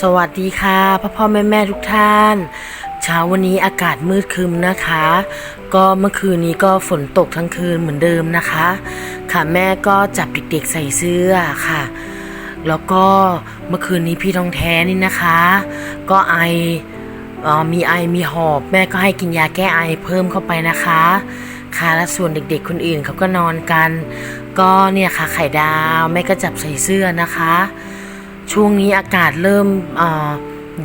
สวัสดีค่ะพ่อพ่อแม่แม่ทุกท่าน เช้าวันนี้อากาศมืดครึมนะคะ ก็เมื่อคืนนี้ก็ฝนตกทั้งคืนเหมือนเดิมนะคะ ค่ะแม่ก็จับเด็กๆใส่เสื้อค่ะ แล้วก็เมื่อคืนนี้พี่ทองแท้นี่นะคะ ก็ไอเอ่อมีไอมีหอบ แม่ก็ให้กินยาแก้ไอเพิ่มเข้าไปนะคะ ค่ะและส่วนเด็กๆคนอื่นเขาก็นอนกัน ก็เนี่ยค่ะไข่ดาวแม่ก็จับใส่เสื้อนะคะ ช่วงนี้อากาศเริ่ม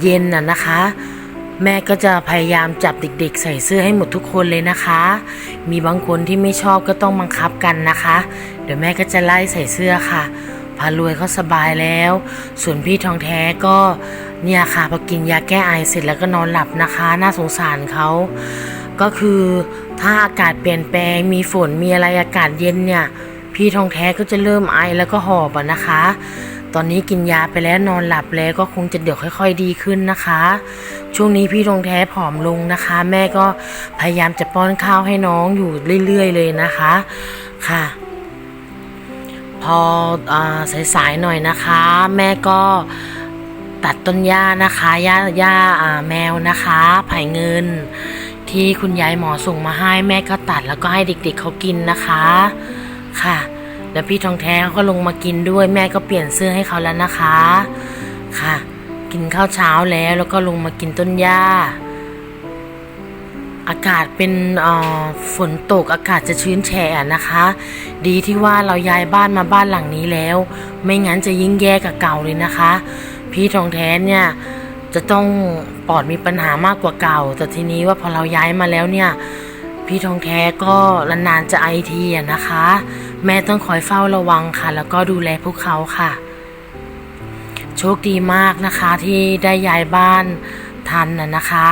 เย็นน่ะนะคะ แม่ก็จะพยายามจับเด็กๆ ใส่เสื้อให้หมดทุกคนเลยนะคะ มีบางคนที่ไม่ชอบก็ต้องบังคับกันนะคะ เดี๋ยวแม่ก็จะไล่ใส่เสื้อค่ะพารวยเขาสบายแล้ว ส่วนพี่ทองแท้ก็เนี่ยค่ะพอกินยาแก้ไอเสร็จแล้วก็นอนหลับนะคะ น่าสงสารเขาก็คือถ้าอากาศเปลี่ยนแปลงมีฝนมีอะไรอากาศเย็นเนี่ย พี่ทองแท้ก็จะเริ่มไอแล้วก็หอบอะนะคะ ตอนนี้กินยาไปแล้วนอนหลับแล้วก็คงจะเดี๋ยวค่อย ๆ ดีขึ้นนะคะ ช่วงนี้พี่ทองแท้ผอมลงนะคะ แม่ก็พยายามจะป้อนข้าวให้น้องอยู่เรื่อย ๆ เลยนะคะค่ะ พออสายๆหน่อยนะคะ แม่ก็ตัดต้นหญ้านะคะหญ้าหญ้าอ่าแมวนะคะไผ่เงิน ที่คุณยายหมอส่งมาให้แม่ก็ตัดแล้วก็ให้เด็กๆเขากินนะคะค่ะ แล้วพี่ทองแท้ก็ลงมากินด้วยแม่ก็เปลี่ยนเสื้อให้เขาแล้วนะคะ ค่ะ กินข้าวเช้าแล้วแล้วก็ลงมากินต้นหญ้า อากาศเป็นอ่อฝนตกอากาศจะชื้นแฉะนะคะ ดีที่ว่าเราย้ายบ้านมาบ้านหลังนี้แล้ว ไม่งั้นจะยิ่งแย่กับเก่าเลยนะคะ พี่ทองแท้เนี่ยจะต้องปอดมีปัญหามากกว่าเก่า แต่ทีนี้ว่าพอเราย้ายมาแล้วเนี่ย พี่ทองแท้ก็นานๆจะไอทีอะนะคะ แม่ต้องคอยเฝ้าระวังค่ะ แล้วก็ดูแลพวกเขาค่ะ โชคดีมากนะคะที่ได้ย้ายบ้านทันน่ะนะคะ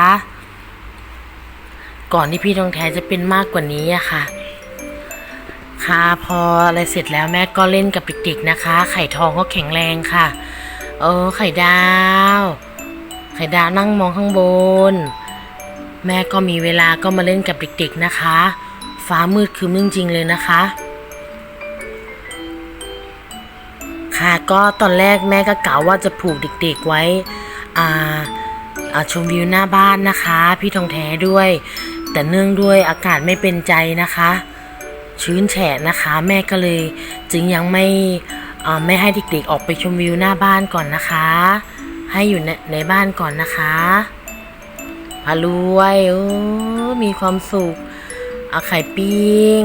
ก่อนที่พี่ทองแท้จะเป็นมากกว่านี้อะค่ะ ค่ะพออะไรเสร็จแล้วแม่ก็เล่นกับเด็กๆนะคะ ไข่ทองก็แข็งแรงค่ะ เออไข่ดาว ไข่ดาวนั่งมองข้างบน แม่ก็มีเวลาก็มาเล่นกับเด็กๆนะคะ ฟ้ามืดคือมึงจริงเลยนะคะ ค่ะก็ตอนแรกแม่ก็กล่าวว่าจะผูกเด็กๆไว้อ่าชมวิวหน้าบ้านนะคะ พี่ทองแท้ด้วย แต่เนื่องด้วยอากาศไม่เป็นใจนะคะ ชื้นแฉะนะคะ แม่ก็เลย จึงยังไม่ไม่ให้เด็กๆออกไปชมวิวหน้าบ้านก่อนนะคะ ให้อยู่ในในบ้านก่อนนะคะพารวยโอ้มีความสุขเอาไข่ปิ้ง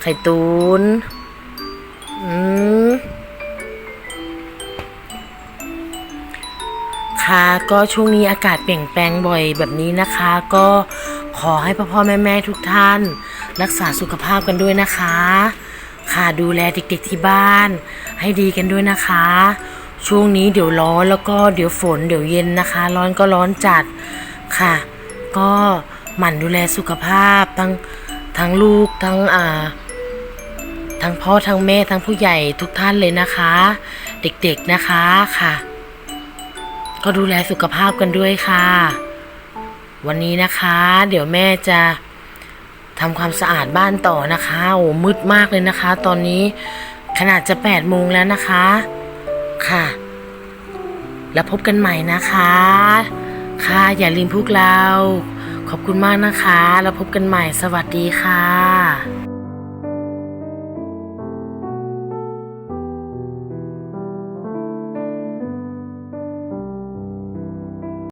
ไข่ตุนอืม ก็ช่วงนี้อากาศเปลี่ยนแปลงบ่อยแบบนี้นะคะ ก็ขอให้พ่อพ่อแม่แม่ทุกท่าน รักษาสุขภาพกันด้วยนะคะ ค่ะดูแลเด็กๆที่บ้าน ให้ดีกันด้วยนะคะ ช่วงนี้เดี๋ยวร้อนแล้วก็เดี๋ยวฝนเดี๋ยวเย็นนะคะ ร้อนก็ร้อนจัดค่ะ ก็หมั่นดูแลสุขภาพทั้งทั้งลูกทั้งอ่าทั้งพ่อทั้งแม่ทั้งผู้ใหญ่ทุกท่านเลยนะคะ เด็กๆนะคะค่ะ ก็ดูแลสุขภาพกันด้วยค่ะ วันนี้นะคะ เดี๋ยวแม่จะทำความสะอาดบ้านต่อนะคะโอ้มืดมากเลยนะคะ ตอนนี้ขนาดจะแปดโมงแล้วนะคะ ค่ะ แล้วพบกันใหม่นะคะ ค่ะอย่าลืมพวกเรา ขอบคุณมากนะคะ แล้วพบกันใหม่สวัสดีค่ะ